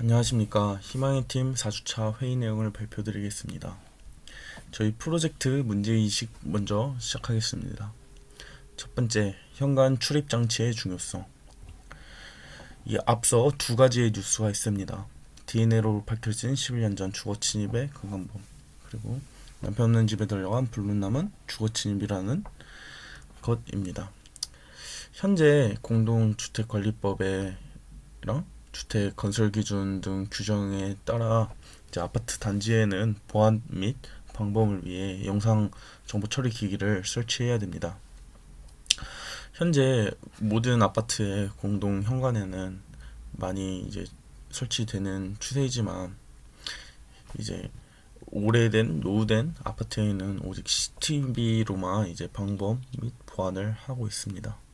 안녕하십니까. 희망의 팀 4주차 회의 내용을 발표드리겠습니다. 저희 프로젝트 문제의식 먼저 시작하겠습니다. 첫 번째, 현관 출입 장치의 중요성. 이 앞서 두 가지의 뉴스가 있습니다. DNA로 밝혀진 11년 전 주거 침입의 강간범 그리고 남편 없는 집에 들어간 불륜남은 주거 침입이라는 것입니다. 현재 공동주택관리법에랑 주택 건설 기준 등 규정에 따라 이제 아파트 단지에는 보안 및 방범을 위해 영상 정보 처리 기기를 설치해야 됩니다. 현재 모든 아파트의 공동 현관에는 많이 이제 설치되는 추세이지만 이제 오래된 노후된 아파트에는 오직 CCTV로만 이제 방범 및 보안을 하고 있습니다.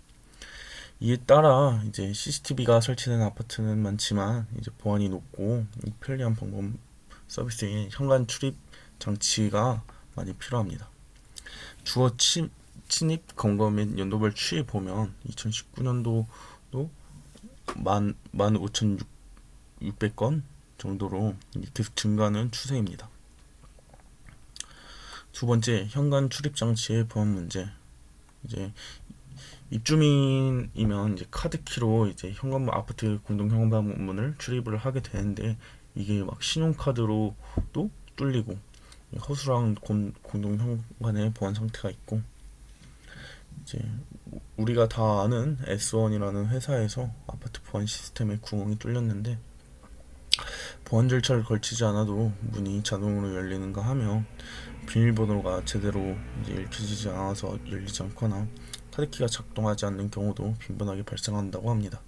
이에 따라 이제 CCTV가 설치된 아파트는 많지만 이제 보안이 높고 편리한 방범 서비스인 현관 출입 장치가 많이 필요합니다. 주거 침, 침입 검거 및 연도별 추이 보면 2019년도도 만, 15,600건 정도로 계속 증가하는 추세입니다. 두 번째, 현관 출입 장치의 보안 문제. 이제 입주민이면 이제 카드키로 이제 현관문 아파트 공동 현관문을 출입을 하게 되는데 이게 막 신용카드로도 뚫리고 허술한 공, 공동 현관의 보안 상태가 있고 이제 우리가 다 아는 S1이라는 회사에서 아파트 보안 시스템에 구멍이 뚫렸는데 보안 절차를 걸치지 않아도 문이 자동으로 열리는가 하면 비밀번호가 제대로 이제 읽혀지지 않아서 열리지 않거나 카드키가 작동하지 않는 경우도 빈번하게 발생한다고 합니다.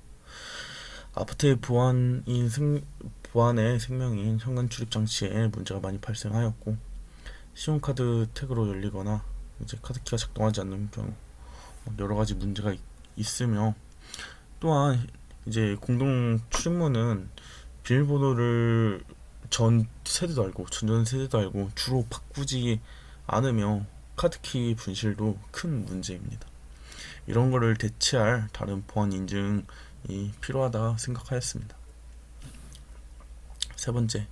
아파트의 보안인 생, 보안의 생명인 현관 출입 장치에 문제가 많이 발생하였고 신용카드 태그로 열리거나 이제 카드키가 작동하지 않는 경우 여러 가지 문제가 있, 있으며 또한 이제 공동 출입문은 비밀번호를 전 세대도 알고 전전 세대도 알고 주로 바꾸지 않으며 카드키 분실도 큰 문제입니다. 이런 거를 대체할 다른 보안 인증이 필요하다 생각하였습니다. 세 번째,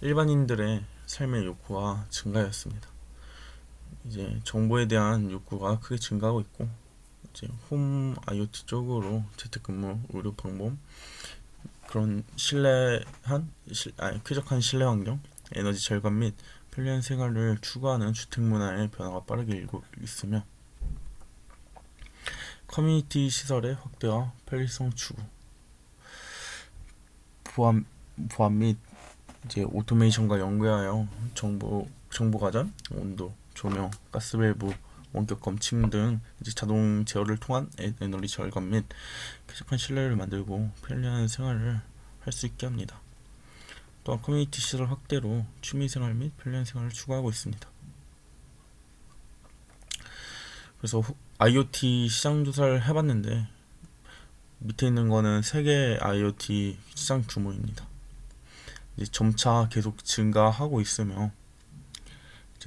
일반인들의 삶의 욕구가 증가했습니다. 이제 정보에 대한 욕구가 크게 증가하고 있고 이제 홈 IoT 쪽으로 재택근무, 의료 방법 그런 신뢰한 실, 아니, 쾌적한 실내 환경, 에너지 절감 및 편리한 생활을 추구하는 주택 문화의 변화가 빠르게 일고 있으며 커뮤니티 시설의 확대와 편리성 추구, 보안 보안 및 이제 오토메이션과 연계하여 정보 정보 가전, 온도, 조명, 가스 밸브, 원격 검침 등 이제 자동 제어를 통한 에너지 절감 및 쾌적한 실내를 만들고 편리한 생활을 할 수 있게 합니다. 또한 커뮤니티 시설 확대로 취미 생활 및 편리한 생활을 추구하고 있습니다. 그래서 후, IoT 시장 조사를 해봤는데 밑에 있는 거는 세계 IoT 시장 규모입니다. 이제 점차 계속 증가하고 있으며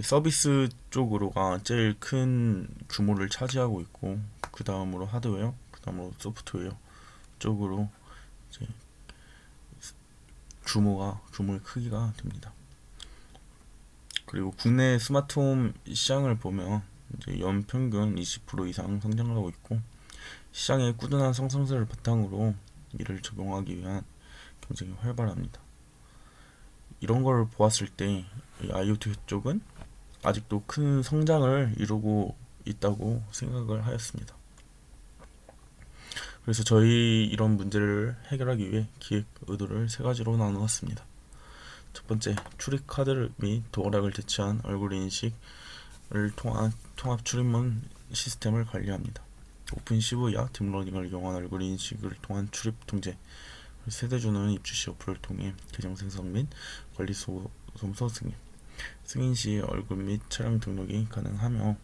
서비스 쪽으로가 제일 큰 규모를 차지하고 있고 그 다음으로 하드웨어, 그 다음으로 소프트웨어 쪽으로 이제 규모가 규모의 크기가 됩니다. 그리고 국내 스마트홈 시장을 보면 이제 연평균 20% 이상 성장하고 있고 시장의 꾸준한 성장세를 바탕으로 이를 적용하기 위한 경쟁이 활발합니다. 이런 걸 보았을 때 IoT 쪽은 아직도 큰 성장을 이루고 있다고 생각을 하였습니다. 그래서 저희 이런 문제를 해결하기 위해 기획 의도를 세 가지로 나누었습니다. 첫 번째, 출입 카드 및 도어락을 대체한 얼굴 인식 을 통한 통합 출입문 시스템을 관리합니다. 오픈 시브야 딥러닝을 이용한 얼굴 인식을 통한 출입 통제 세대주는 입주 시 어플을 통해 계정 생성 및 관리 소송서 승인 승인 시 얼굴 및 차량 등록이 가능하며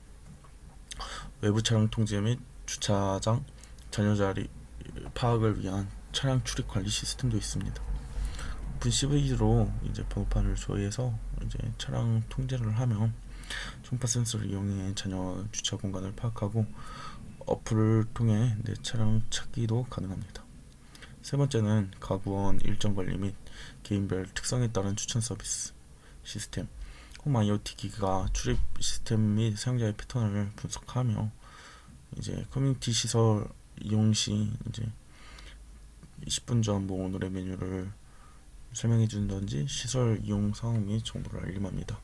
외부 차량 통제 및 주차장 잔여 자리 파악을 위한 차량 출입 관리 시스템도 있습니다. 오픈 CV로 이제 번호판을 조회해서 이제 차량 통제를 하면 총파 센서를 이용해 자녀 주차 공간을 파악하고 어플을 통해 내 차량 찾기도 가능합니다. 세 번째는 가구원 일정 관리 및 개인별 특성에 따른 추천 서비스 시스템. 홈 IoT 기기가 출입 시스템 및 사용자의 패턴을 분석하며 이제 커뮤니티 시설 이용 시 이제 10분 전 뭐 오늘의 메뉴를 설명해 준다든지 시설 이용 상황 및 정보를 알림합니다.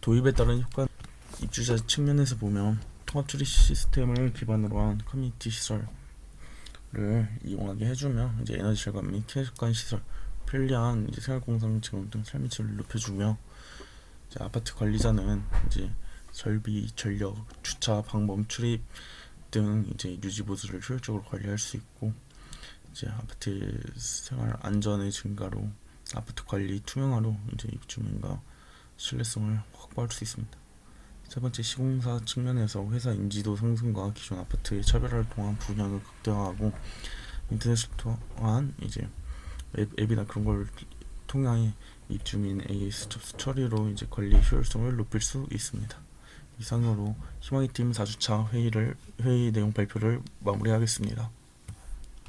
도입에 따른 효과 입주자 측면에서 보면 통합 출입 시스템을 기반으로 한 커뮤니티 시설을 이용하게 해주며 이제 에너지 절감 및 쾌적한 시설, 편리한 이제 생활 공상 제공 등 삶의 질을 높여주며 이제 아파트 관리자는 이제 설비, 전력, 주차, 방범, 출입 등 이제 유지 보수를 효율적으로 관리할 수 있고 이제 아파트 생활 안전의 증가로 아파트 관리 투명화로 이제 입주민과 신뢰성을 확보할 수 있습니다. 세 번째 시공사 측면에서 회사 인지도 상승과 기존 아파트의 차별화를 통한 분양을 극대화하고 인터넷을 통한 이제 앱, 앱이나 그런 걸 통해 입주민 AS 접수 처리로 이제 관리 효율성을 높일 수 있습니다. 이상으로 희망의 팀 4주차 회의를 회의 내용 발표를 마무리하겠습니다.